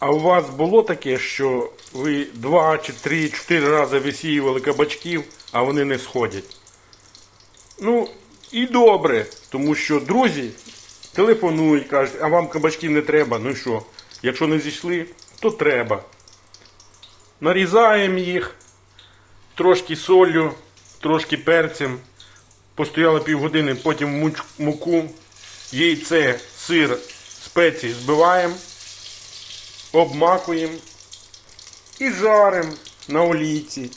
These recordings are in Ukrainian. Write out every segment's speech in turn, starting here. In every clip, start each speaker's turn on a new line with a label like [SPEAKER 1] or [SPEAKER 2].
[SPEAKER 1] А у вас було таке, що ви два чи три, чотири рази висіювали кабачків, а вони не сходять? Ну, і добре, тому що друзі телефонують, кажуть, а вам кабачків не треба. Ну і що? Якщо не зійшли, то треба. Нарізаємо їх трошки солью, трошки перцем. Постояли півгодини, потім муку, яйце, сир, спеції збиваємо, обмакуємо і жаримо на олійці.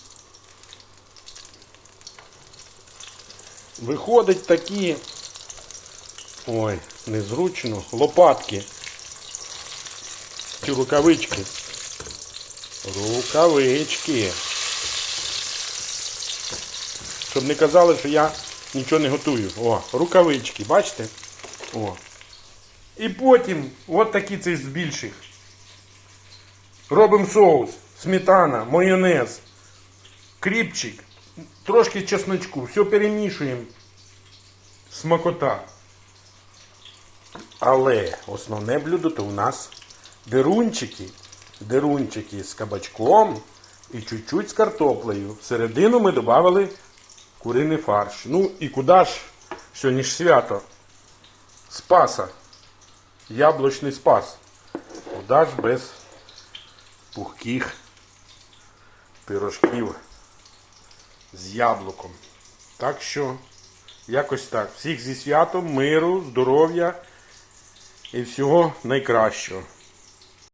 [SPEAKER 1] Виходить такі, ой, незручно, лопатки. Чи рукавички. Рукавички. Щоб не казали, що я нічого не готую. О, рукавички, бачите? О. І потім, от такі цей з. Робимо соус, сметана, майонез, кріпчик, трошки чесночку, все перемішуємо. Смакота. Але основне блюдо то у нас дерунчики. Дерунчики з кабачком і чуть-чуть з картоплею. Всередину ми додали куриний фарш. Ну і куди ж сьогодні ж свято? Спаса. Яблучний спас. Куди ж без пухких пирожків з яблуком. Так що, якось так. Всіх зі святом, миру, здоров'я і всього найкращого.